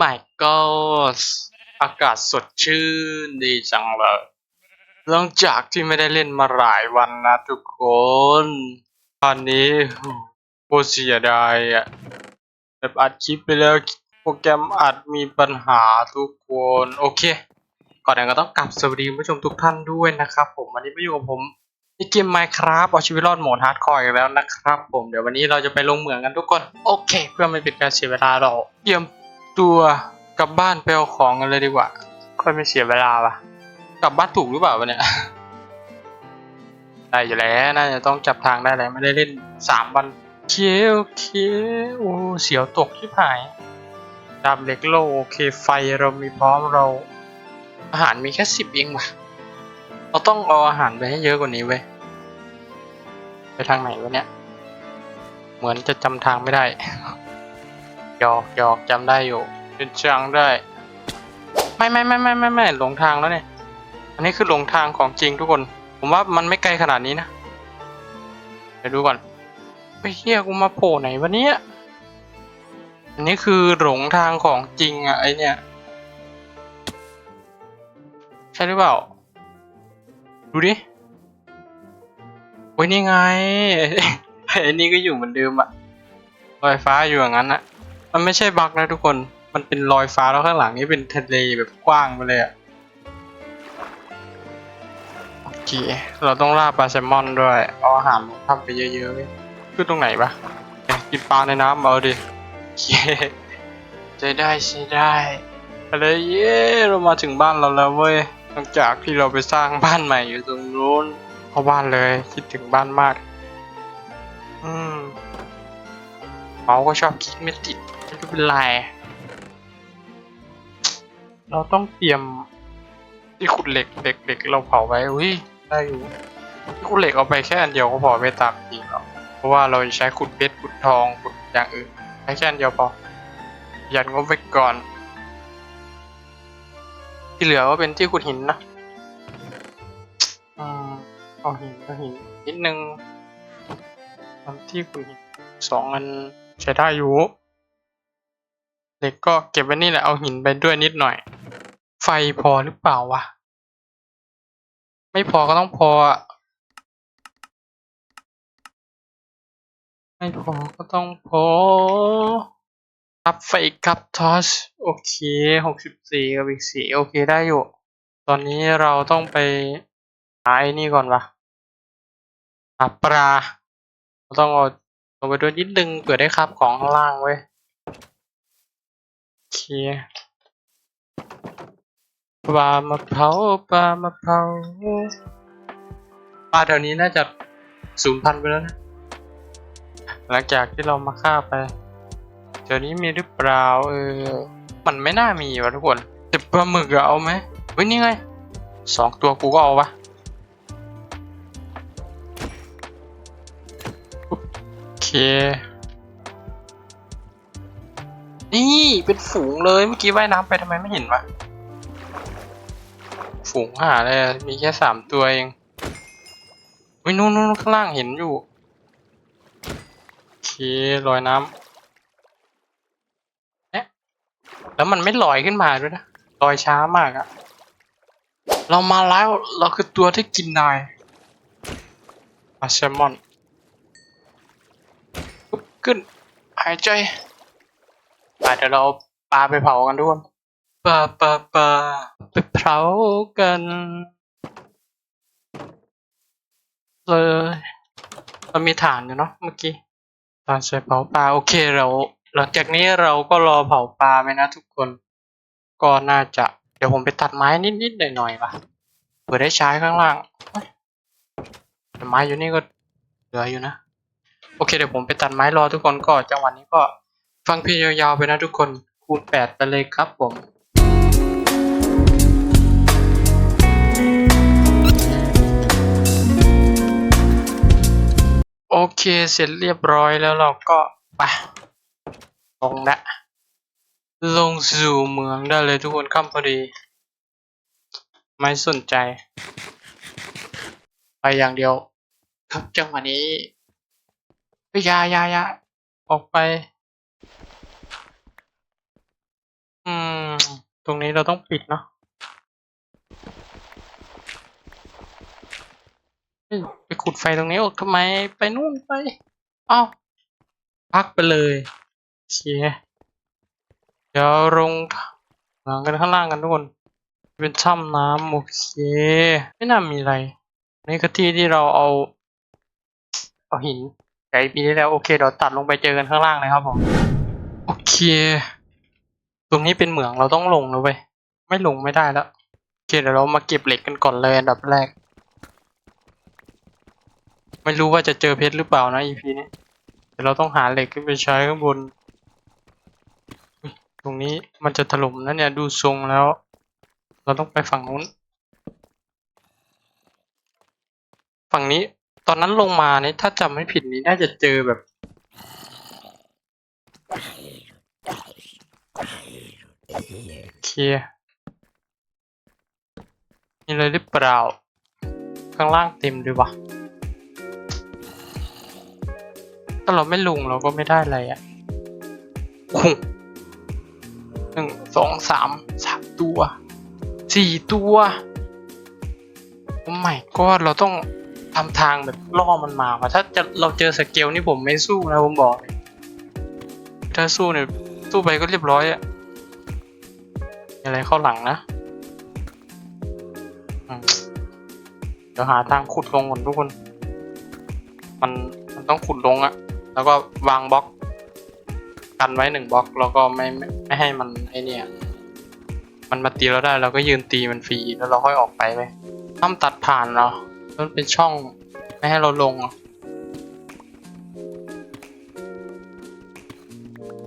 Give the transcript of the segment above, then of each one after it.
my god อากาศสดชื่นดีจังเลยหลังจากที่ไม่ได้เล่นมาหลายวันนะทุกคน ตอนนี้โคตรเสียดายอะแบบอัดคลิปไปแล้วโปรแกรมอัดมีปัญหาทุกคน โอเค ก่อนอื่นก็ต้องกลับสวัสดีผู้ชมทุกท่านด้วยนะครับผม วันนี้ไมาอยู่กับผมในเกม Minecraft เอาชีวิตรอดโหมดฮาร์ดคอร์อีกแล้วนะครับผม เดี๋ยววันนี้เราจะไปลงเหมืองกันทุกคน โอเค เพื่อไม่เป็นการเสียเวลาเราเตรียม ตัวกลับบ้านไปเอาของกันเลยดีกว่า ค่อยไม่เสียเวลาปะกลับบ้านถูกหรือเปล่าวะเนี่ย ได้อยู่แล้ว น่าจะต้องจับทางได้แล้วไม่ได้เล่นสามวันโอเคโอเคโอ้เสียวตกที่หาย ดาบเหล็กโลโอเคไฟเรามีพร้อมเรา อาหารมีแค่สิบเองว่ะ เราต้องเอาอาหารไปให้เยอะกว่านี้เว้ย ไปทางไหนวะเนี่ย เหมือนจะจำทางไม่ได้ หยอกหยอกจำได้อยู่ เป็นจังได้ ไม่ไม่ไม่ไม่ไม่ไม่หลงทางแล้วเนี่ย อันนี้คือหลงทางของจริงทุกคน ผมว่ามันไม่ไกลขนาดนี้นะ เดี๋ยวดูก่อนไปเฮียกูมาโผล่ไหนวะเนี่ยอันนี้คือหลงทางของจริงอะไอเนี่ย ใช่หรือเปล่า ดูดิโอ้ยนี่ไงไอ้นี่ก็อยู่เหมือนเดิมอะลอยฟ้าอยู่อย่างนั้นอะ มันไม่ใช่บั๊กนะทุกคน มันเป็นรอยฟ้าแล้วข้างหลังนี่เป็นทะเลแบบกว้างไปเลยอะโอเค เราต้องล่าปลาแซลมอนด้วย เอาอาหารทำไปเยอะๆเลยคือตรงไหนปะกินปลาในน้ำเอาดิเคใช้ได้ใช้ได้อะไรเย้เรามาถึงบ้านเราแล้วเว้ยหลังจากที่เราไปสร้างบ้านใหม่อยู่ตรงนู้นเข้าบ้านเลยคิดถึงบ้านมาก อืมเมาก็ชอบคลิกไม่ติด ไม่เป็นไร เราต้องเตรียมที่ขุดเหล็กเหล็กเหล็กเราเผาไว้อุ้ยได้อยู่ที่ขุดเหล็กเอาไปแค่อันเดียวก็พอไม่ตามจริงหรอกเพราะว่าเราใช้ขุดเพชรขุดทองขุดอย่างอื่นใช้แค่อันเดียวพอยันงบไปก่อน ที่เหลือก็เป็นที่ขุดหินนะอืมเอาหินเอาหินนิดนึงทำที่ขุดหินสองอันใช้ได้อยู่ เหล็กก็เก็บไว้นี่แหละเอาหินไปด้วยนิดหน่อย ไฟพอหรือเปล่าวะ ไม่พอก็ต้องพอ ไม่พอก็ต้องพอครับไฟครับทอสโอเคหกสิบสี่กับอีกสี่โอเคได้อยู่ ตอนนี้เราต้องไปหาไอ้นี่ก่อนวะหาปลาเราต้องเอาลงไปด้วยนิดนึงเผื่อได้ครับของข้างล่างเว้ย โอเคปลามะพร้าวปลามะพร้าวปลาแถวนี้น่าจะสูญพันธุ์ไปแล้วนะ หลังจากที่เรามาฆ่าไปเดี๋ยวนี้มีหรือเปล่าเออ มันไม่น่ามีวะทุกคนแต่ปลาหมึกเอาไหมเฮ้ยนี่ไงสองตัวกูก็เอาวะโอเค นี่เป็นฝูงเลยเมื่อกี้ว่ายน้ำไปทำไมไม่เห็นวะฝูงหาเลยมีแค่สามตัวเองเฮ้ยนู่นนู่นข้างล่างเห็นอยู่โอเคลอยน้ำเนี่ยแล้วมันไม่ลอยขึ้นมาด้วยนะลอยช้ามากอะเรามาแล้วเราคือตัวที่กินนายปลาแซมอนขึ้นหายใจ เดี๋ยวเราปลาไปเผากันทุกคนปลาปลาปลาไปเผากันเลยเรามีฐานอยู่เนาะเมื่อกี้ฐานใส่เผาปลาโอเคเรา หลังจากนี้เราก็รอเผาปลาไหมนะทุกคน ก็น่าจะเดี๋ยวผมไปตัดไม้นิดๆหน่อยๆว่ะเผื่อได้ใช้ข้างล่างแต่ไม้อยู่นี่ก็เหลืออยู่นะ โอเคเดี๋ยวผมไปตัดไม้รอทุกคนก็จังหวะนี้ก็ ฟังเพลงยาวๆไปนะทุกคน คูณแปดไปเลยครับผมโอเคเสร็จเรียบร้อยแล้วเราก็ไปลงละลงสู่เมืองได้เลยทุกคนค่ำพอดี ไม่สนใจ ไปอย่างเดียว ครับจังหวะนี้เฮ้ยายายาออกไป ตรงนี้เราต้องปิดเนาะเฮ้ยไปขุดไฟตรงนี้ออกทำไมไปนู่นไปเอ้าพักไปเลยโอเคเดี๋ยวลงหลังกันข้างล่างกันทุกคน เป็นถ้ำน้ำโอเคไม่น่ามีอะไร นี่คือที่ที่เราเอา เอาหินไก่ปีที่แล้วโอเคเดี๋ยวตัดลงไปเจอกันข้างล่างเลยครับผม โอเค ตรงนี้เป็นเหมืองเราต้องลงแล้วเว้ยไม่ลงไม่ได้แล้วโอเคเดี๋ยวเรามาเก็บเหล็กกันก่อนเลยอันดับแรก ไม่รู้ว่าจะเจอเพชรหรือเปล่านะ EP นี้เดี๋ยวเราต้องหาเหล็กขึ้นไปใช้ข้างบน ตรงนี้มันจะถล่มนะเนี่ยดูทรงแล้ว เราต้องไปฝั่งนู้น ฝั่งนี้ตอนนั้นลงมาเนี่ยถ้าจำไม่ผิดนี้น่าจะเจอแบบ เคนี่เลยหรือเปล่า ข้างล่างเต็มเลยวะถ้าเราไม่ลงเราก็ไม่ได้อะไรอะ่ะหนึ่งสองสามสามตัวสี่ตัวโอ้ไม่ก็เราต้องทำทางแบบล่อมันมาว่ะถ้าจะเราเจอสเกลนี่ผมไม่สู้นะผมบอก ถ้าสู้เนี่ย สู้ไปก็เรียบร้อยอะมีอะไรเข้าหลังนะเดี๋ยวหาทางขุดลงก่อนทุกคน มันมันต้องขุดลงอะแล้วก็วางบล็อก กันไว้หนึ่งบล็อก แล้วก็ไม่ไม่ไม่ให้มันไอเนี่ย มันมาตีเราได้เราก็ยืนตีมันฟรีแล้วเราค่อยออกไปไปห้ามตัดผ่านเรามันเป็นช่องไม่ให้เราลงอะ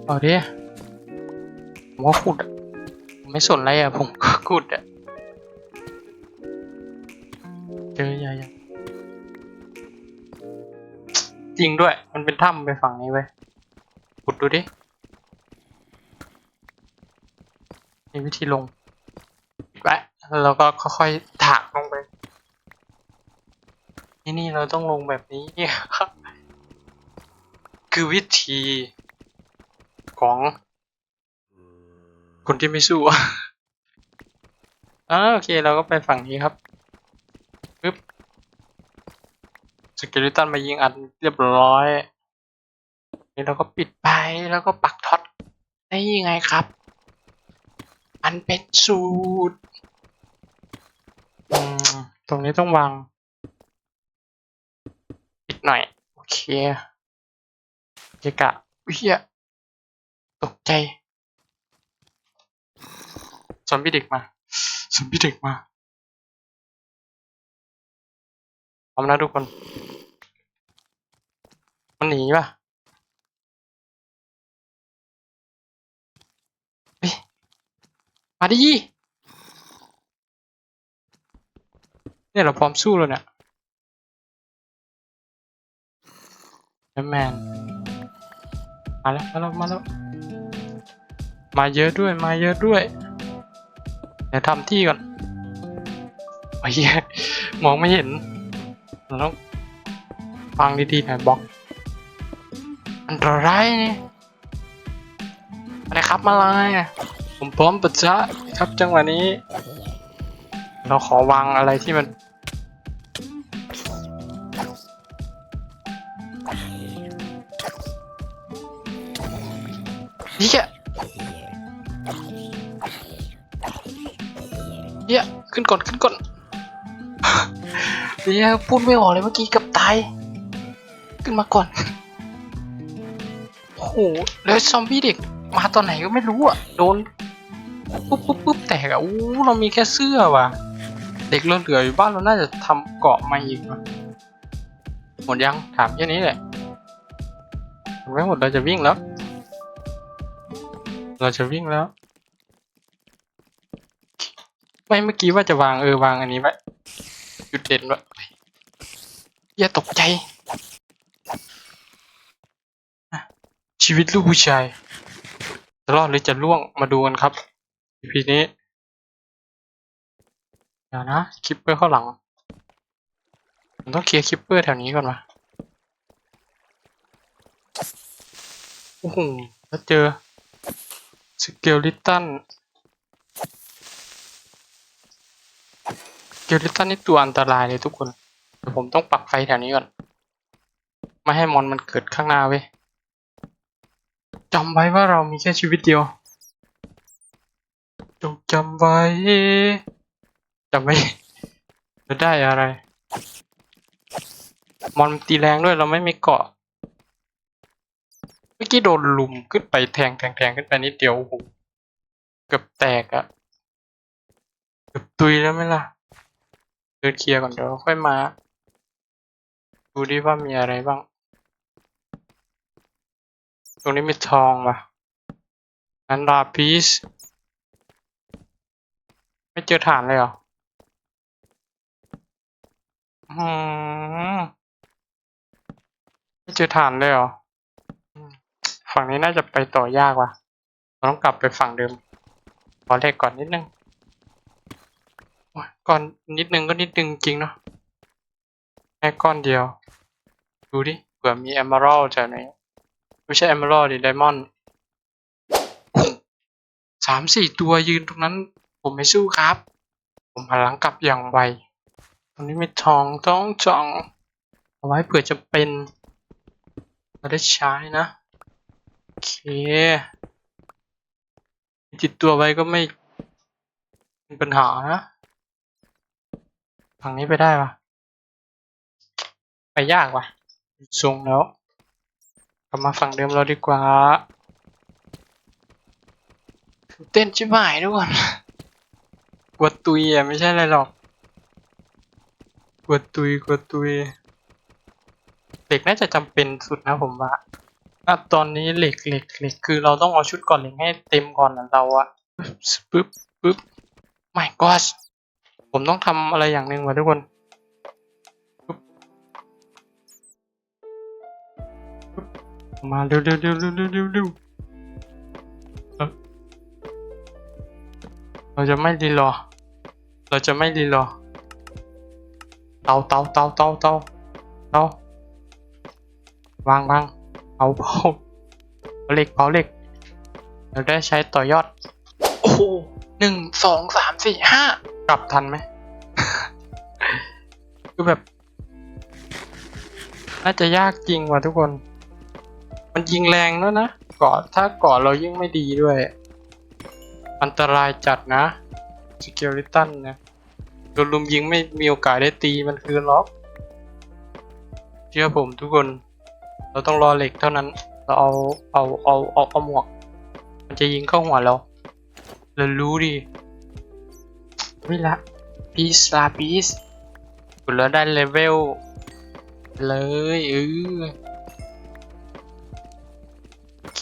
เอาดิ ผมว่าขุดอะผมไม่สนอะไรอะ ผมก็ขุดอะ เจอใหญ่ยังจริงด้วย มันเป็นถ้ำไปฝั่งนี้เว้ยขุดดูดิ มีวิธีลงไปแล้วก็ค่อยๆถากลงไป นี่นี่เราต้องลงแบบนี้ครับคือวิธีของ คนที่ไม่สู้อ่าโอเคเราก็ไปฝั่งนี้ครับปึ๊บสเกลิตันมายิงอันเรียบร้อยนี่เราก็ปิดไปแล้วก็ปักท็อตได้ยังไงครับ มันเป็นสูตรตรงนี้ต้องวาง ปิดหน่อย โอเคเกะกะเฮียตกใจ ซอมบี้เด็กมาซอมบี้เด็กมาพร้อมนะทุกคน มันหนีป่ะมาดิเนี่ยเราพร้อมสู้แล้วเนี่ยแบทแมนมาแล้วมาแล้วมาแล้วมาเยอะด้วยมาเยอะด้วย ดี๋ยวทำที่ก่อนโอ้ยมองไม่เห็นเราต้องฟังดีๆหน่อยบล็อก อันตรายนี่อะไรครับมาเลยผมพร้อมปะจ๊ะครับจังหวะนี้ เราขอวางอะไรที่มัน ก่อนขึ้นก่อนเฮียพูดไม่ออกเลยเมื่อกี้กับตาย ขึ้นมาก่อนโอ้โหแล้วซอมบี้เด็กมาตอนไหนก็ไม่รู้อะโดนปุ๊บปุ๊บปุ๊บแตกอะอู้เรามีแค่เสื้อว่ะ เด็กเราเหลืออยู่บ้านเราน่าจะทำเกาะมาอีกว่หมดยังถามแค่นี้แหละไม่หมดเราจะวิ่งแล้ว เราจะวิ่งแล้ว ไม่เมื่อกี้ว่าจะวางเออวางอันนี้ไว้จุดเด่นไว้อย่าตกใจ ชีวิตลูกผู้ชายจะรอดหรือจะล่วงมาดูกันครับ EP นี้เดี๋ยวนะคลิปเปอร์เข้าหลังผมต้องเคลียร์คลิปเปอร์แถวนี้ก่อนวะโอ้โหแล้วเจอสเกลลิตัน เกลิตันนี่ตัวอันตรายเลยทุกคนเดี๋ยวผมต้องปักไฟแถวนี้ก่อน ไม่ให้มอนมันเกิดข้างหน้าเว้ยจำไว้ว่าเรามีแค่ชีวิตเดียวจงจำไว้จำไว้จะได้อะไร มอนตีแรงด้วยเราไม่มีเกาะ เมื่อกี้โดนลุมขึ้นไปแทงแทงแทงขึ้นไปนิดเดียวโอ้โหเกือบแตกอะเกือบตุยแล้วไหมล่ะ เดินเคลียร์ก่อนเดี๋ยวค่อยมา ดูดิว่ามีอะไรบ้าง ตรงนี้มีทองว่ะนั้นลาพีสไม่เจอฐานเลยเหรออืมไม่เจอฐานเลยเหรอ ฝั่งนี้น่าจะไปต่อยากว่ะ เราต้องกลับไปฝั่งเดิม ขอเลขก่อนนิดนึง ก่อนนิดนึงก็นิดนึงจริงเนาะแค่ก้อนเดียว ดูดิเผื่อมี Emerald จากไหนไม่ใช่ Emerald ดิ Diamond สามสี่ตัวยืนตรงนั้น ผมไม่สู้ครับ ผมหันหลังกลับอย่างไวตรงนี้มีทองต้องจอง เอาไว้เผื่อจะเป็นเราได้ใช้นะ โอเคติดตัวไว้ก็ไม่มีปัญหานะ ฝั่งนี้ไปได้ปะไปยากว่ะทรงแล้วกลับมาฝั่งเดิมเราดีกว่าตื่นเต้นชิบหายทุกคนกลัวตุยอะไม่ใช่อะไรหรอกกลัวตุยกลัวตุยเหล็กน่าจะจำเป็นสุดนะผมว่าณตอนนี้เหล็กเหล็กเหล็กคือเราต้องเอาชุดก่อนเหล็กให้เต็มก่อนนะเราอะปึ๊บปึ๊บไม่ก็ ผมต้องทำอะไรอย่างหนึ่งว่ะทุกคนมาเร็วเร็วเร็วเร็วเร็วเร็วเร็วเอ้าเราจะไม่รีรอ เราจะไม่รีรอ เตาเตาเตาเตาเตาเตาวางวางเผาเผาเผาเหล็กเผาเหล็ก เราได้ใช้ต่อยอด โอ้โหหนึ่งสองสามสี่ห้า กลับทันไหม คือแบบ น่าจะยากจริงว่ะทุกคน มันยิงแรงแล้วยนะเกาะถ้าเกาะเรายิ่งไม่ดีด้วย อันตรายจัดนะสเกลิตันนะโดนลุมยิงไม่มีโอกาสได้ตีมันคือล็อกเชื่อผมทุกคน เราต้องรอเหล็กเท่านั้น เราเอาเอาเอาเอาเอาหมวก มันจะยิงเข้าหัวเราเรารู้ดิ วิละพีซลาพีซกดแล้วได้เลเวล เลยเออโอเค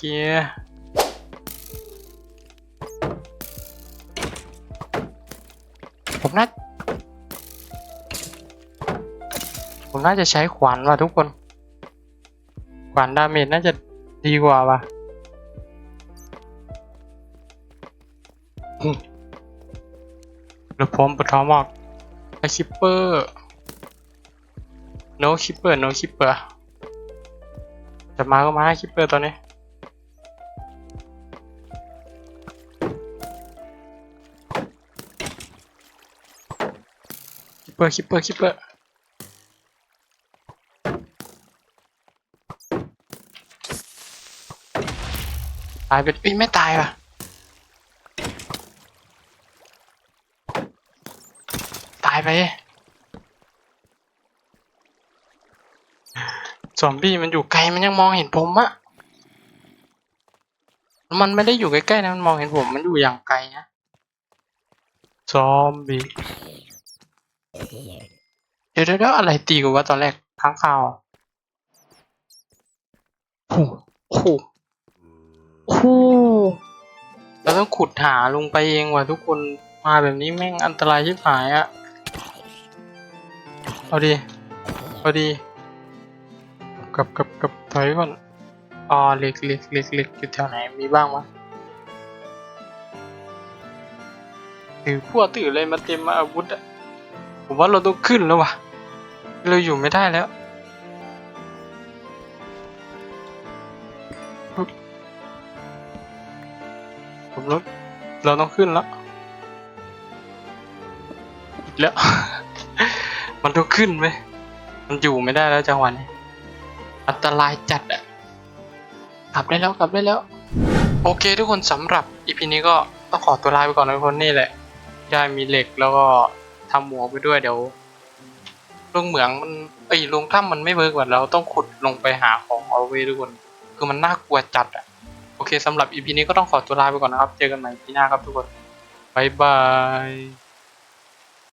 ผมน่าผมน่าจะใช้ขวานว่ะทุกคน ขวานดาเมจน่าจะดีกว่าว่ะ แล้วผมปวดท้อมากไอคิปเปอร์ no คิปเปอร์ no คิปเปอร์ จะมาก็มาคิปเปอร์ตัวนี้คิปเปอร์ คิปเปอร์ คิปเปอร์ตายไปเอ้ยไม่ตายว่ะ ตาย ไป ซอมบี้มันอยู่ไกลมันยังมองเห็นผมอะมันไม่ได้อยู่ใกล้ๆนะมันมองเห็นผมมันอยู่อย่างไกลนะ ซอมบี้เดี๋ยวเดี๋ยวเดี๋ยวอะไรตีกูวะตอนแรกค้างคาวอะโอ้โหโอ้โหโอ้โหเราต้องขุดหาลงไปเองว่ะทุกคนมาแบบนี้แม่งอันตรายชิบหายอะ เอาดีเอาดีกับกับกับถอยก่อนอ๋อเหล็กเหล็กเหล็กเหล็กอยู่แถวไหนมีบ้างวะถือพวกถืออะไรมาเต็มมาอาวุธอะผมว่าเราต้องขึ้นแล้ววะเราอยู่ไม่ได้แล้วผมรถเราต้องขึ้นแล้วอีกแล้ว มันต้องขึ้นไหมมันอยู่ไม่ได้แล้วจังหวะนี้อันตรายจัดอะกลับได้แล้วกลับได้แล้ว โอเคทุกคนสำหรับอีพีนี้ก็ต้องขอตัวลาไปก่อนนะทุกคนนี่แหละ ได้มีเหล็กแล้วก็ทำหมวกไปด้วยเดี๋ยวลงเหมืองมันเอ้ลงถ้ำมันไม่เวิร์กว่าเราต้องขุดลงไปหาของเอาไว้ทุกคน คือมันน่ากลัวจัดอะโอเคสำหรับอีพีนี้ก็ต้องขอตัวลาไปก่อนนะครับ เจอกันใหม่ปีหน้าครับทุกคน บ๊ายบาย